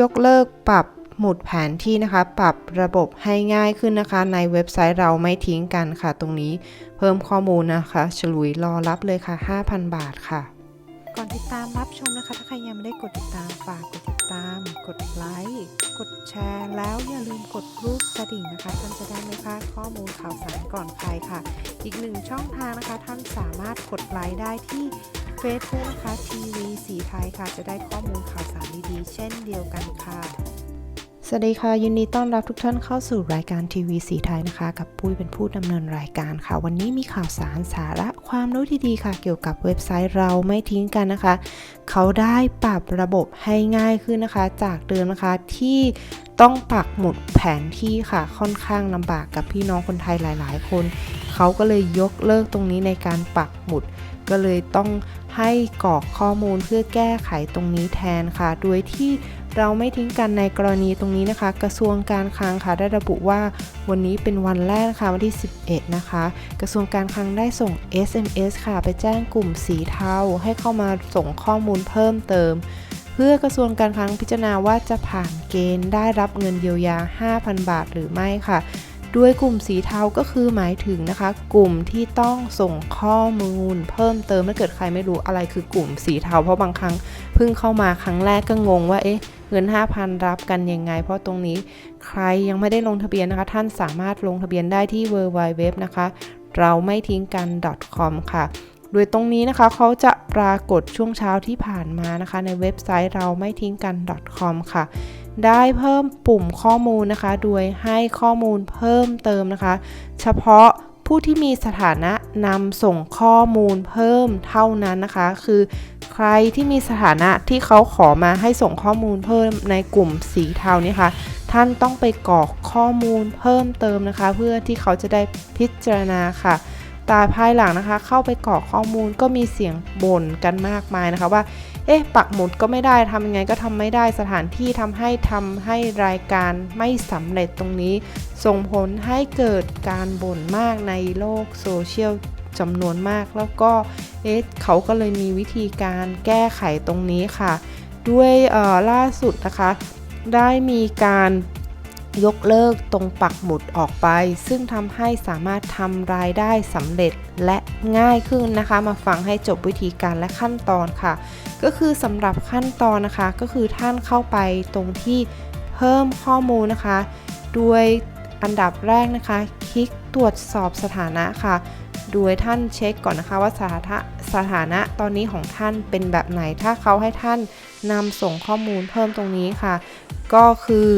ยกเลิกปรับหมุดแผนที่นะคะ ปรับระบบให้ง่ายขึ้นนะคะ ในเว็บไซต์เราไม่ทิ้งกันค่ะ ตรงนี้เพิ่มข้อมูลนะคะ ฉลุยรอรับเลยค่ะ 5,000 บาทค่ะ ก่อนติดตามรับชมนะคะ ถ้าใครยังไม่ได้กดติดตามฝากกดติดตาม กดไลค์กดแชร์ แล้วอย่าลืมกดรูปกระดิ่งนะคะ ท่านจะได้ไม่พลาดข้อมูลข่าวสารก่อนใครค่ะ อีกหนึ่งช่องทางนะคะ ท่านสามารถกดไลค์ได้ที่ f a c e b o o นะคะทีวีสีไทยค่ะ จะได้ข้อมูลข่าวสารดีๆ เช่นเดียวกันค่ะ สวัสดีค่ะยินดีต้อนรับทุกท่านเข้าสู่รายการทีวีสีไทยนะคะ กับปุ้ยเป็นผู้ดำเนินรายการค่ะ วันนี้มีข่าวสารสาระความรู้ดีๆค่ะ เกี่ยวกับเว็บไซต์เราไม่ทิ้งกันนะคะ เขาได้ปรับระบบให้ง่ายขึ้นนะคะ จากเดิมนะคะที่ต้องปักหมุดแผนที่ค่ะค่อนข้างลำบากกับพี่น้องคนไทยหลาย ๆ คน เขาก็เลยยกเลิกตรงนี้ในการปักหมุด ก็เลยต้องให้กรอกข้อมูลเพื่อแก้ไขตรงนี้แทนค่ะ โดยที่เราไม่ทิ้งกันในกรณีตรงนี้นะคะ กระทรวงการคลังค่ะได้ระบุว่าวันนี้เป็นวันแรกนะคะวันที่ 11 นะคะ กระทรวงการคลังได้ส่ง SMS ค่ะ ไปแจ้งกลุ่มสีเทาให้เข้ามาส่งข้อมูลเพิ่มเติม เพื่อกระทรวงการคลังพิจารณาว่าจะผ่านเกณฑ์ได้รับเงินเยียวยา 5,000 บาทหรือไม่ค่ะ ด้วยกลุ่มสีเทาก็คือหมายถึงนะคะ กลุ่มที่ต้องส่งข้อมูล เพิ่มเติมถ้าเกิดใครไม่รู้อะไรคือกลุ่มสีเทาเพราะบางครั้งเพิ่งเข้ามาครั้งแรกก็งงว่าเอ๊ะเงิน 5,000 รับกันยังไง เพราะตรงนี้ใครยังไม่ได้ลงทะเบียนนะคะ ท่านสามารถลงทะเบียนได้ที่ www นะคะ เราไม่ทิ้งกัน .com ค่ะ โดยตรงนี้นะคะเขาจะปรากฏช่วงเช้าที่ผ่านมานะคะ ในเว็บไซต์เราไม่ทิ้งกัน .com ค่ะ ได้เพิ่มปุ่มข้อมูลนะคะ โดยให้ข้อมูลเพิ่มเติมนะคะ เฉพาะผู้ที่มีสถานะนำส่งข้อมูลเพิ่มเท่านั้นนะคะ คือใครที่มีสถานะที่เขาขอมาให้ส่งข้อมูลเพิ่มในกลุ่มสีเทานี่ค่ะท่านต้องไปกรอกข้อมูลเพิ่มเติมนะคะ เพื่อที่เขาจะได้พิจารณาค่ะแต่ภายหลังนะคะ เข้าไปกรอกข้อมูลก็มีเสียงบ่นกันมากมายนะคะว่า เอ๊ะปักหมุดก็ไม่ได้ทำยังไงก็ทำไม่ได้สถานที่ทำให้ทำให้รายการไม่สำเร็จตรงนี้ ส่งผลให้เกิดการบ่นมากในโลกโซเชียลจำนวนมากแล้วก็เอ๊ะเขาก็เลยมีวิธีการแก้ไขตรงนี้ค่ะ ด้วยล่าสุดนะคะ ได้มีการ ยกเลิกตรงปักหมุดออกไป ซึ่งทำให้สามารถทำรายได้สำเร็จและง่ายขึ้นนะคะ มาฟังให้จบวิธีการและขั้นตอนค่ะ ก็คือสำหรับขั้นตอนนะคะ ก็คือท่านเข้าไปตรงที่เพิ่มข้อมูลนะคะ ด้วยอันดับแรกนะคะ คลิกตรวจสอบสถานะค่ะ โดยท่านเช็คก่อนนะคะว่าสถานะสถานะตอนนี้ของท่านเป็นแบบไหน ถ้าเขาให้ท่านนำส่งข้อมูลเพิ่มตรงนี้ค่ะ ก็คือ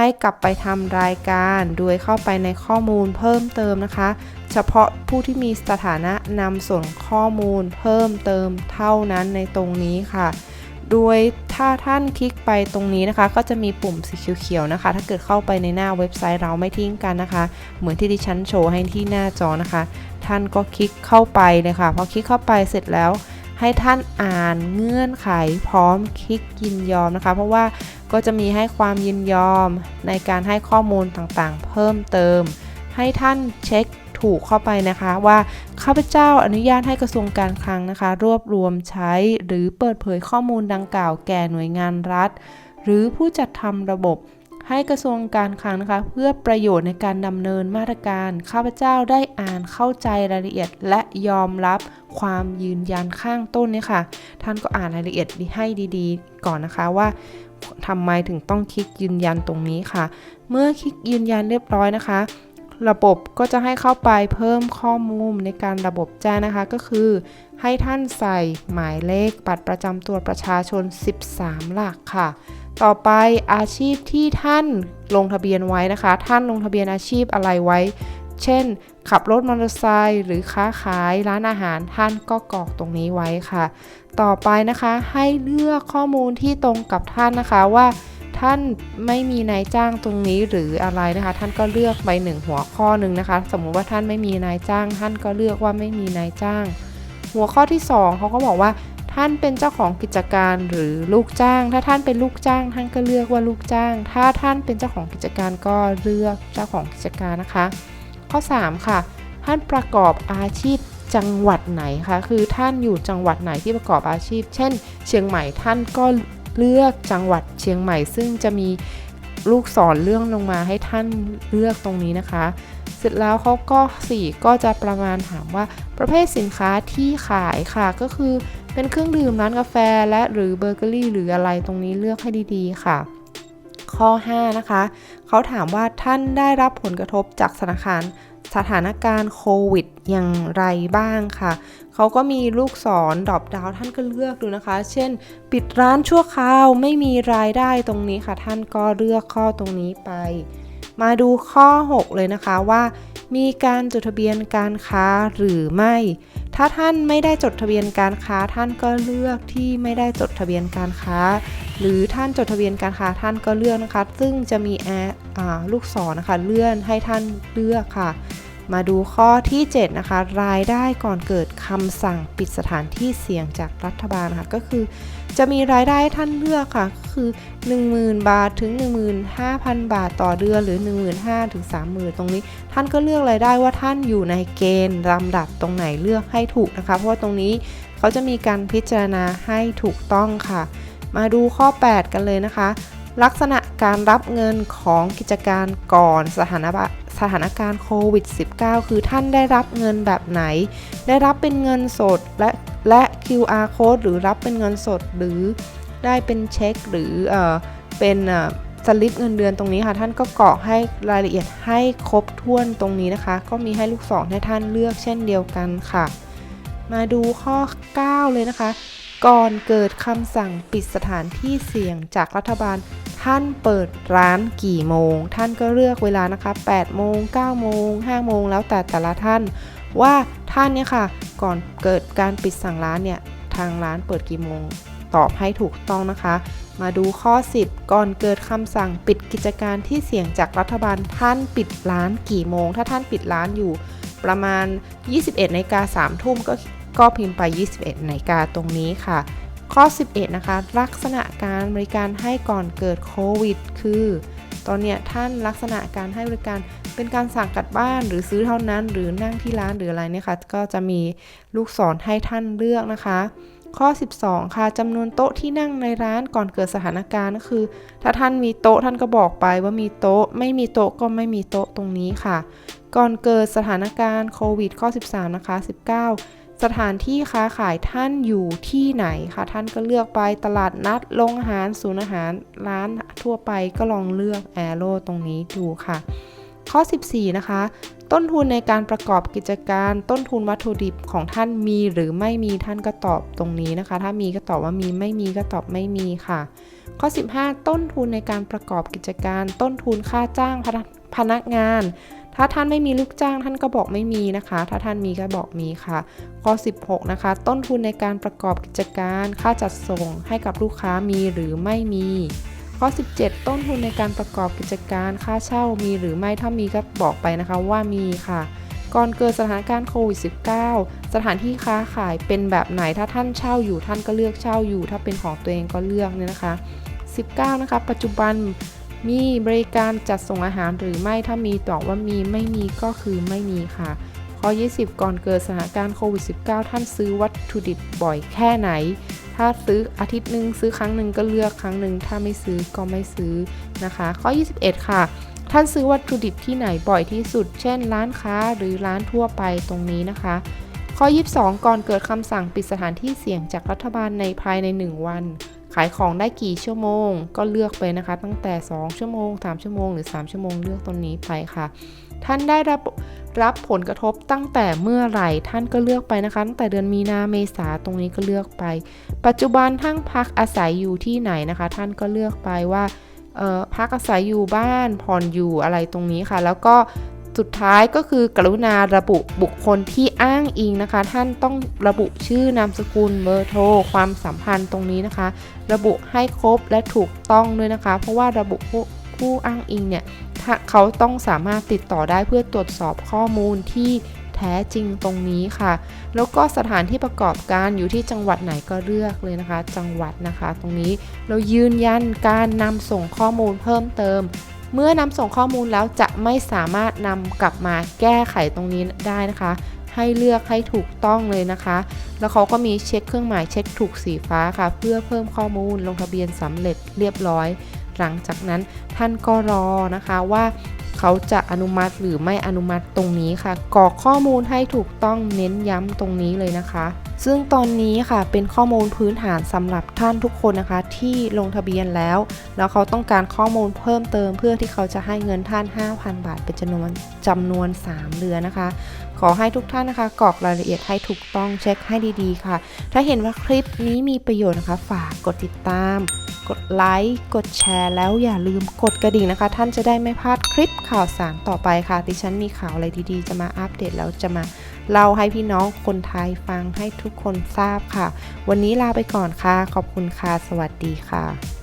ให้กลับไปทำรายการโดยเข้าไปในข้อมูลเพิ่มเติมนะคะ เฉพาะผู้ที่มีสถานะนำส่งข้อมูลเพิ่มเติมเท่านั้นในตรงนี้ค่ะโดยถ้าท่านคลิกไปตรงนี้นะคะ ก็จะมีปุ่มสีเขียวๆนะคะ ถ้าเกิดเข้าไปในหน้าเว็บไซต์เราไม่ทิ้งกันนะคะ เหมือนที่ดิฉันโชว์ให้ที่หน้าจอนะคะ ท่านก็คลิกเข้าไปเลยค่ะพอคลิกเข้าไปเสร็จแล้ว ให้ท่านอ่านเงื่อนไขพร้อมคลิกยินยอมนะคะ เพราะว่าก็จะมีให้ความยินยอมในการให้ข้อมูลต่างๆ เพิ่มเติม ให้ท่านเช็คถูกเข้าไปนะคะว่าข้าพเจ้าอนุญาตให้กระทรวงการคลังนะคะ รวบรวมใช้หรือเปิดเผยข้อมูลดังกล่าวแก่หน่วยงานรัฐ หรือผู้จัดทำระบบ ให้กระทรวงการคลังนะคะเพื่อประโยชน์ในการดำเนินมาตรการ ข้าพเจ้าได้อ่านเข้าใจรายละเอียด และยอมรับความยืนยันข้างต้นเนี่ยค่ะ ท่านก็อ่านรายละเอียดให้ดีๆ ก่อนนะคะว่าทำไมถึงต้องคลิกยืนยันตรงนี้ค่ะ เมื่อคลิกยืนยันเรียบร้อยนะคะ ระบบก็จะให้เข้าไปเพิ่มข้อมูลในการระบบแจ้งนะคะก็คือ ให้ท่านใส่หมายเลขบัตรประจำตัวประชาชน 13 หลักค่ะ ต่อไปอาชีพที่ท่านลงทะเบียนไว้นะคะ ท่านลงทะเบียนอาชีพอะไรไว้ เช่น ขับรถมอเตอร์ไซค์หรือค้าขายร้านอาหารท่านก็กรอกตรงนี้ไว้ค่ะ ต่อไปนะคะให้เลือกข้อมูลที่ตรงกับท่านนะคะว่าท่านไม่มีนายจ้างตรงนี้หรืออะไรนะคะ ท่านก็เลือกไปหนึ่งหัวข้อหนึ่งนะคะ สมมุติว่าท่านไม่มีนายจ้าง ท่านก็เลือกว่าไม่มีนายจ้าง หัวข้อที่ 2เขาก็บอกว่า ท่านเป็นเจ้าของกิจการหรือลูกจ้าง ถ้าท่านเป็นลูกจ้าง ท่านก็เลือกว่าลูกจ้าง ถ้าท่านเป็นเจ้าของกิจการก็เลือกเจ้าของกิจการนะคะ ข้อ 3 ค่ะ ท่านประกอบอาชีพจังหวัดไหนคะคือท่านอยู่จังหวัดไหนที่ประกอบอาชีพ เช่น เชียงใหม่ท่านก็เลือกจังหวัดเชียงใหม่ ซึ่งจะมีลูกศรเรื่องลงมาให้ท่านเลือกตรงนี้นะคะ เสร็จแล้วเขาก็ 4 ก็จะประมาณถามว่าประเภทสินค้าที่ขายค่ะ ก็คือเป็นเครื่องดื่มร้านกาแฟและหรือเบเกอรี่หรืออะไรตรงนี้เลือกให้ดีๆค่ะ ข้อ 5 นะคะ เขาถามว่าท่านได้รับผลกระทบจากสถานการณ์สถานการณ์โควิดอย่างไรบ้างค่ะ เขาก็มีลูกศรดรอปดาวท่านก็เลือกดูนะคะ เช่น ปิดร้านชั่วคราวไม่มีรายได้ตรงนี้ค่ะ ท่านก็เลือกข้อตรงนี้ไป มาดูข้อ 6 เลยนะคะว่า มีการจดทะเบียนการค้าหรือไม่ ถ้าท่านไม่ได้จดทะเบียนการค้าท่านก็เลือกที่ไม่ได้จดทะเบียนการค้า หรือท่านจดทะเบียนการค้าท่านก็เลือกนะคะ ซึ่งจะมีแอลูกศรนะคะเลื่อนให้ท่านเลือกค่ะ มาดูข้อที่ 7 นะคะ รายได้ก่อนเกิดคำสั่งปิดสถานที่เสี่ยงจากรัฐบาลค่ะ ก็คือ จะมีรายได้ท่านเลือกค่ะก็คือ 10,000 บาทถึง 15,000 บาทต่อเดือนหรือ 15,000ถึง30,000 ตรงนี้ ท่านก็เลือกรายได้ว่าท่านอยู่ในเกณฑ์ลำดับตรงไหนเลือกให้ถูกนะคะ เพราะว่าตรงนี้เขาจะมีการพิจารณาให้ถูกต้องค่ะ มาดูข้อ 8 กันเลยนะคะ ลักษณะการรับเงินของกิจการก่อนสถานะสถานการณ์โควิด -19 คือท่านได้รับเงินแบบไหน ได้รับเป็นเงินสดและและ QR code หรือรับเป็นเงินสดหรือได้เป็นเช็คหรือเออเป็นสลิปเงินเดือนตรงนี้ค่ะ ท่านก็กรอกให้รายละเอียดให้ครบถ้วนตรงนี้นะคะ ก็มีให้ลูกศรให้ท่านเลือกเช่นเดียวกันค่ะ มาดูข้อ 9 เลยนะคะ ก่อนเกิดคำสั่งปิดสถานที่เสี่ยงจากรัฐบาล ท่านเปิดร้านกี่โมง ท่านก็เลือกเวลานะคะ8โมง9โมง5โมงแล้วแต่แต่ละท่าน ว่าท่านเนี่ยค่ะ ก่อนเกิดการปิดสั่งร้านเนี่ยทางร้านเปิดกี่โมง ตอบให้ถูกต้องนะคะ มาดูข้อ 10 ก่อนเกิดคำสั่งปิดกิจการที่เสี่ยงจากรัฐบาลท่านปิดร้านกี่โมง ถ้าท่านปิดร้านอยู่ประมาณ 21นาฬิกา3ทุ่มก็ก็พิมพ์ไป 21นาฬิกาตรงนี้ค่ะ ข้อ 11 นะคะ ลักษณะการบริการให้ก่อนเกิดโควิด คือ ตอนเนี้ยท่านลักษณะการให้บริการเป็นการสั่งกลับบ้านหรือซื้อเท่านั้น หรือนั่งที่ร้านหรืออะไรเนี่ยค่ะก็จะมีลูกศรให้ท่านเลือกนะคะ ข้อ 12 ค่ะจำนวนโต๊ะที่นั่งในร้านก่อนเกิดสถานการณ์ก็คือ ถ้าท่านมีโต๊ะท่านก็บอกไปว่ามีโต๊ะ ไม่มีโต๊ะก็ไม่มีโต๊ะตรงนี้ค่ะ ก่อนเกิดสถานการณ์โควิด ข้อ 13 นะคะ 19 สถานที่ค้าขายท่านอยู่ที่ไหนคะท่านก็เลือกไปตลาดนัดโรงอาหารศูนย์อาหารร้านทั่วไปก็ลองเลือกแอโร่ตรงนี้ดูค่ะ ข้อ 14 นะคะ ต้นทุนในการประกอบกิจการ ต้นทุนวัตถุดิบของท่านมีหรือไม่มีท่านก็ตอบตรงนี้นะคะ ถ้ามีก็ตอบว่ามีไม่มีก็ตอบไม่มีค่ะ ข้อ 15 ต้นทุนในการประกอบกิจการ ต้นทุนค่าจ้างพนักพนักงาน ถ้าท่านไม่มีลูกจ้างท่านก็บอกไม่มีนะคะ ถ้าท่านมีก็บอกมีค่ะ ข้อ 16 นะคะ ต้นทุนในการประกอบกิจการ ค่าจัดส่งให้กับลูกค้ามีหรือไม่มี ข้อ 17 ต้นทุนในการประกอบกิจการ ค่าเช่ามีหรือไม่ ถ้ามีก็บอกไปนะคะว่ามีค่ะก่อนเกิดสถานการณ์โควิด -19 สถานที่ค้าขายเป็นแบบไหน ถ้าท่านเช่าอยู่ท่านก็เลือกเช่าอยู่ ถ้าเป็นของตัวเองก็เลือกเนี่ยนะคะ 19 นะคะ ปัจจุบัน มีบริการจัดส่งอาหารหรือไม่ ถ้ามีตอบว่ามีไม่มีก็คือไม่มีค่ะ ข้อ 20 ก่อนเกิดสถานการณ์โควิด -19 ท่านซื้อวัตถุดิบบ่อยแค่ไหน ถ้าซื้ออาทิตย์หนึ่งซื้อครั้งหนึ่งก็เลือกครั้งหนึ่งถ้าไม่ซื้อก็ไม่ซื้อนะคะ ข้อ 21 ค่ะ ท่านซื้อวัตถุดิบที่ไหนบ่อยที่สุด เช่น ร้านค้าหรือร้านทั่วไปตรงนี้นะคะ ข้อ 22 ก่อนเกิดคำสั่งปิดสถานที่เสี่ยงจากรัฐบาลในภายใน 1 วันายของได้กี่ชั่วโมง ก็เลือกไปนะคะ ตั้งแต่ 2 ชั่วโมง 3 ชั่วโมง หรือ 3 ชั่วโมงเลือกตรงนี้ไปค่ะ ท่านได้รับรับผลกระทบตั้งแต่เมื่อไหร่ท่านก็เลือกไปนะคะ ตั้งแต่เดือนมีนาเมษาตรงนี้ก็เลือกไป ปัจจุบันท่านพักอาศัยอยู่ที่ไหนนะคะ ท่านก็เลือกไปว่าเออพักอาศัยอยู่บ้านผ่อนอยู่อะไรตรงนี้ค่ะ แล้วก็ สุดท้ายก็คือกรุณาระบุบุคคลที่อ้างอิงนะคะ ท่านต้องระบุชื่อนามสกุลเบอร์โทรความสัมพันธ์ตรงนี้นะคะ ระบุให้ครบและถูกต้องด้วยนะคะ เพราะว่าระบุผู้ผู้อ้างอิงเนี่ยเขาต้องสามารถติดต่อได้เพื่อตรวจสอบข้อมูลที่แท้จริงตรงนี้ค่ะ แล้วก็สถานที่ประกอบการอยู่ที่จังหวัดไหนก็เลือกเลยนะคะ จังหวัดนะคะ ตรงนี้เรายืนยันการนำส่งข้อมูลเพิ่มเติม เมื่อนำส่งข้อมูลแล้วจะไม่สามารถนำกลับมาแก้ไขตรงนี้ได้นะคะ ให้เลือกให้ถูกต้องเลยนะคะ แล้วเขาก็มีเช็คเครื่องหมายเช็คถูกสีฟ้าค่ะ เพื่อเพิ่มข้อมูลลงทะเบียนสำเร็จเรียบร้อย หลังจากนั้นท่านก็รอนะคะว่า เขาจะอนุมัติหรือไม่อนุมัติตรงนี้ค่ะกรอกข้อมูลให้ถูกต้องเน้นย้ำตรงนี้เลยนะคะ ซึ่งตอนนี้ค่ะเป็นข้อมูลพื้นฐานสำหรับท่านทุกคนนะคะ ที่ลงทะเบียนแล้ว แล้วเขาต้องการข้อมูลเพิ่มเติม เพื่อที่เขาจะให้เงินท่าน 5,000 บาทเป็นจำนวนจำนวน 3 เดือนนะคะ ขอให้ทุกท่านนะคะกรอกรายละเอียดให้ถูกต้องเช็คให้ดีๆ ค่ะ ถ้าเห็นว่าคลิปนี้มีประโยชน์นะคะ ฝากกดติดตาม กดไลค์กดแชร์แล้วอย่าลืมกดกระดิ่งนะคะ ท่านจะได้ไม่พลาดคลิปข่าวสารต่อไปค่ะ ดิฉันมีข่าวอะไรดีๆ จะมาอัปเดตแล้วจะมาเล่าให้พี่น้องคนไทยฟังให้ทุกคนทราบค่ะ วันนี้ลาไปก่อนค่ะ ขอบคุณค่ะ สวัสดีค่ะ